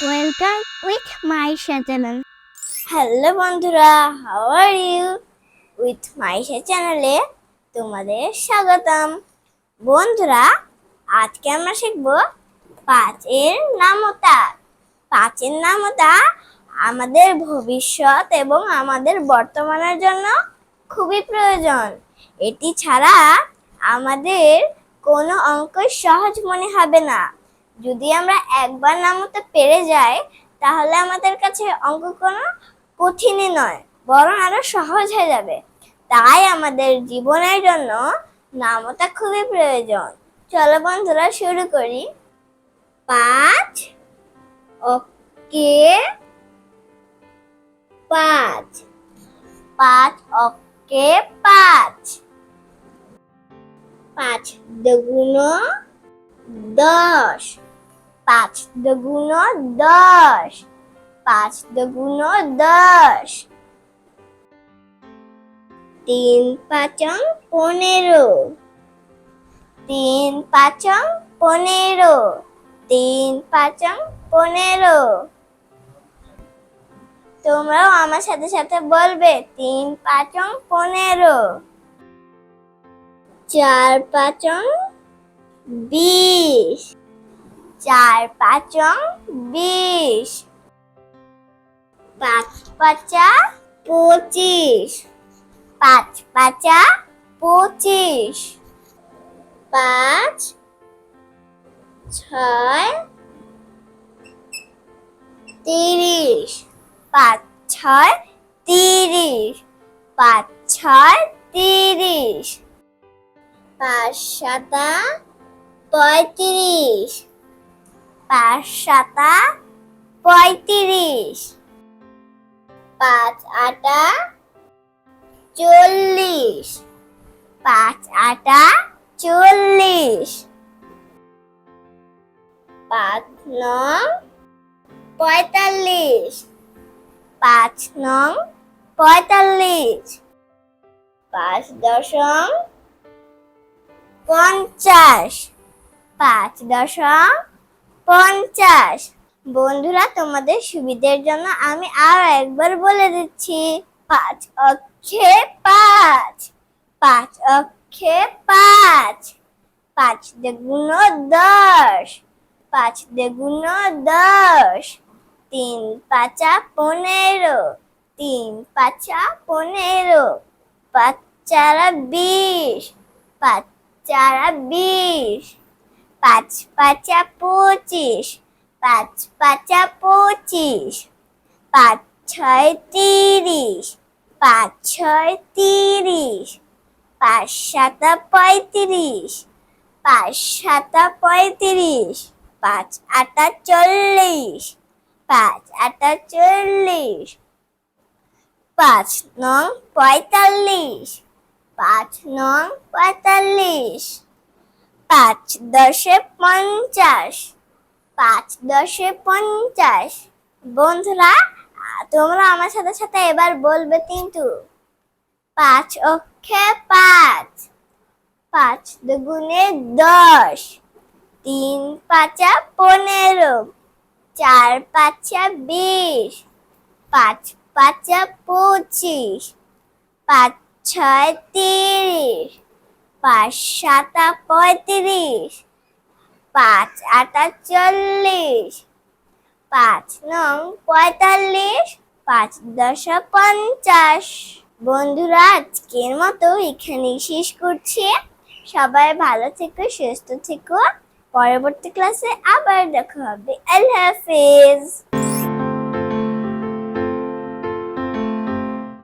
Welcome with my channel. Hello বন্ধুরা how are you with Maisha চ্যানেলে তোমাদের স্বাগতম। বন্ধুরা, আজকে আমরা শিখব পাঁচের নামতা। পাঁচের নামতা আমাদের ভবিষ্যৎ এবং আমাদের বর্তমানের জন্য খুবই প্রয়োজন। এটি ছাড়া আমাদের কোনো অঙ্কই সহজ মনে হবে না। যদি আমরা একবার নামতে পেরে যাই, তাহলে আমাদের কাছে অঙ্ক কোনো কঠিনই নয়, বরং আরও সহজ হয়ে যাবে। তাই আমাদের জীবনের জন্য নামতা খুবই প্রয়োজন। চলো বন্ধুরা, শুরু করি। পাঁচ, ওকে। পাঁচ। পাঁচ, ওকে, পাঁচ। পাঁচ, দুগুণ দশ। পাঁচ দুগুণ দশ, পাঁচ দুগুণ দশ। তিন পাঁচং পনেরো, তিন পাঁচং পনেরো, তিন পাঁচং পনেরো। তোমরাও আমার সাথে সাথে বলবে, তিন পাঁচং পনেরো। চার পাঁচং বিশ। চার পাঁচং বিশ। পাঁচ পাঁচা পঁচিশ। পাঁচ পাঁচা পঁচিশ। পাঁচ ছয় তিরিশ। পাঁচ ছয় তিরিশ। পাঁচ ছয় তিরিশ। পাঁচ সাতা পঁয়ত্রিশ। পাঁচ, সাতা পঁয়ত্রিশ। পাঁচ, আটা, চল্লিশ। পাঁচ, আটা, চল্লিশ। পাঁচ নং পঁয়তাল্লিশ। পাঁচ নং পঁয়তাল্লিশ। পাঁচ দশম পঞ্চাশ। পাঁচ দশম পঞ্চাশ। বন্ধুরা, তোমাদের সুবিধের জন্য আমি আরও একবার বলে দিচ্ছি, পাঁচ অক্ষে পাঁচ পাঁচ অক্ষে পাঁচ পাঁচ দুগুণ দশ, পাঁচ দুগুণ দশ, তিন পাঁচা পনেরো, তিন পাঁচা পনেরো, পাঁচ চারা বিশ, পাঁচ চারা বিশ। পাঁচ পাঁচা পঁচিশ, পাঁচ পাঁচা পঁচিশ, পাঁচ ছয় তিরিশ, পাঁচ ছয় তিরিশ, পাঁচ সাতা পঁয়ত্রিশ, পাঁচ সাতা পঁয়ত্রিশ, পাঁচ আটা চল্লিশ, পাঁচ আটা চল্লিশ, পাঁচ নং পঁয়তাল্লিশ, পাঁচ নং পঁয়তাল্লিশ। পাঁচ দশে পঞ্চাশ, পাঁচ দশে পঞ্চাশ। বন্ধুরা, তোমরা আমার সাথে সাথে এবার বলবে কিন্তু পাঁচ অক্ষে পাঁচ পাঁচ দুগুণে দশ, তিন পাঁচা পনেরো, চার পাঁচা বিশ, পাঁচ পাঁচা পঁচিশ, পাঁচ ছয় তিরিশ। পাঁচ, সাতা পঁয়ত্রিশ, পাঁচ আটা, চল্লিশ, পাঁচ, নং, পঁয়তাল্লিশ, পাঁচ, দশ, পঞ্চাশ। বন্ধুরা, আজকের মতো এখানেই শেষ করছি। সবাই ভালো থেকো, সুস্থ থেকো। পরবর্তী ক্লাসে আবার দেখা হবে। আল্লাহ হাফিজ।